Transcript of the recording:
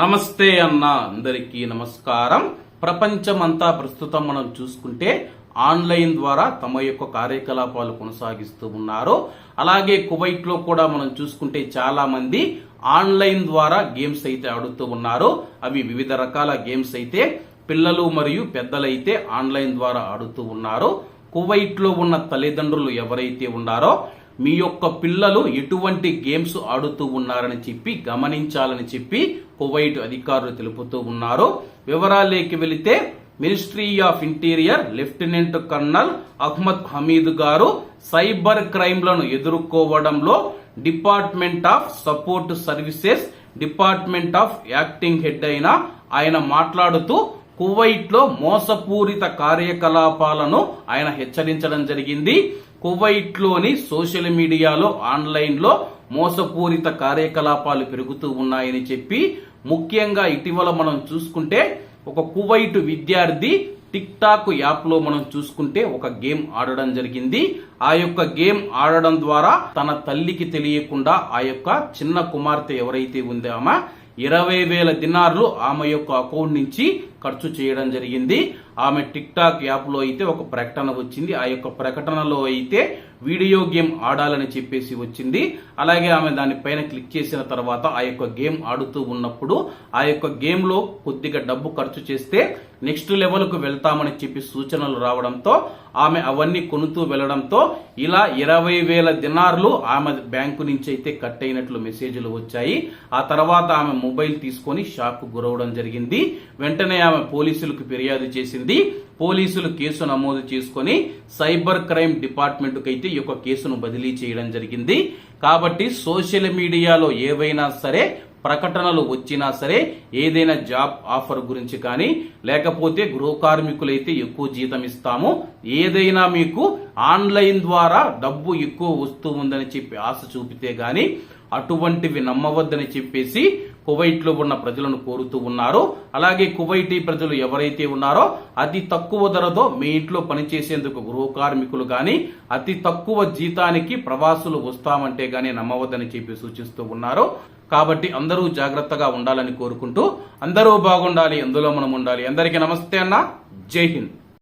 నమస్తే అన్న అందరికీ నమస్కారం. ప్రపంచమంతా ప్రస్తుతం మనం చూసుకుంటే ఆన్లైన్ ద్వారా తమ యొక్క కార్యకలాపాలు కొనసాగిస్తూ ఉన్నారు. అలాగే కువైట్లో కూడా మనం చూసుకుంటే చాలా మంది ఆన్లైన్ ద్వారా గేమ్స్ అయితే ఆడుతూ ఉన్నారు. అవి వివిధ రకాల గేమ్స్ అయితే పిల్లలు మరియు పెద్దలైతే ఆన్లైన్ ద్వారా ఆడుతూ ఉన్నారు. కువైట్లో ఉన్న తల్లిదండ్రులు ఎవరైతే ఉన్నారో మీ యొక్క పిల్లలు ఎటువంటి గేమ్స్ ఆడుతూ ఉన్నారని చెప్పి గమనించాలని చెప్పి కువైట్ అధికారులు తెలుపుతూ ఉన్నారు. వివరాలేకి వెళితే ministry of interior lieutenant colonel Ahmed Hamid గారు సైబర్ క్రైమ్లను ఎదుర్కోవడంలో department of support services department of acting head అయిన ఆయన మాట్లాడుతూ కువైట్లో మోసపూరిత కార్యకలాపాలను ఆయన హెచ్చరించడం జరిగింది. కువైట్లోని సోషల్ మీడియాలో ఆన్లైన్లో మోసపూరిత కార్యకలాపాలు పెరుగుతూ ఉన్నాయని చెప్పి ముఖ్యంగా ఇటీవల మనం చూసుకుంటే ఒక కువైట్ విద్యార్థి టిక్ టాక్ యాప్లో మనం చూసుకుంటే ఒక గేమ్ ఆడడం జరిగింది. ఆ యొక్క గేమ్ ఆడడం ద్వారా తన తల్లికి తెలియకుండా ఆ యొక్క చిన్న కుమార్తె ఎవరైతే ఉందో ఆమె ఇరవై వేల దినార్లు ఆమె యొక్క అకౌంట్ నుంచి ఖర్చు చేయడం జరిగింది. ఆమె టిక్ టాక్ యాప్లో అయితే ఒక ప్రకటన వచ్చింది. ఆ యొక్క ప్రకటనలో అయితే వీడియో గేమ్ ఆడాలని చెప్పేసి వచ్చింది. అలాగే ఆమె దానిపైన క్లిక్ చేసిన తర్వాత ఆ యొక్క గేమ్ ఆడుతూ ఉన్నప్పుడు ఆ యొక్క గేమ్లో కొద్దిగా డబ్బు ఖర్చు చేస్తే నెక్స్ట్ లెవెల్కు వెళ్తామని చెప్పి సూచనలు రావడంతో ఆమె అవన్నీ కొనుతూ వెళ్ళడంతో ఇలా ఇరవై వేల దినార్లు ఆమె బ్యాంకు నుంచి అయితే కట్ అయినట్లు మెసేజ్లు వచ్చాయి. ఆ తర్వాత ఆమె మొబైల్ తీసుకొని షాక్ గురవడం జరిగింది. వెంటనే ఆమె పోలీసులకు ఫిర్యాదు చేసింది. పోలీసులు కేసు నమోదు చేసుకొని సైబర్ క్రైమ్ డిపార్ట్మెంట్కి అయితే ఈ యొక్క కేసును బదిలీ చేయడం జరిగింది. కాబట్టి సోషల్ మీడియాలో ఏవైనా సరే ప్రకటనలు వచ్చినా సరే ఏదైనా జాబ్ ఆఫర్ గురించి కానీ లేకపోతే గృహ కార్మికులైతే ఎక్కువ జీతం ఇస్తాము. ఏదైనా మీకు ఆన్లైన్ ద్వారా డబ్బు ఎక్కువ వస్తూ ఉందని చెప్పి ఆశ చూపితే గాని అటువంటివి నమ్మవద్దని చెప్పేసి కువైట్లో ఉన్న ప్రజలను కోరుతూ ఉన్నారు అలాగే కువైటీ ప్రజలు ఎవరైతే ఉన్నారో అతి తక్కువ ధరతో మీ ఇంట్లో పనిచేసేందుకు గృహ కార్మికులు కానీ అతి తక్కువ జీతానికి ప్రవాసులు వస్తామంటే కానీ నమ్మవద్దని చెప్పి సూచిస్తూ ఉన్నారు. కాబట్టి అందరూ జాగ్రత్తగా ఉండాలని కోరుకుంటూ అందరూ బాగుండాలి అందులో మనం ఉండాలి. అందరికీ నమస్తే అన్న. జై హింద్.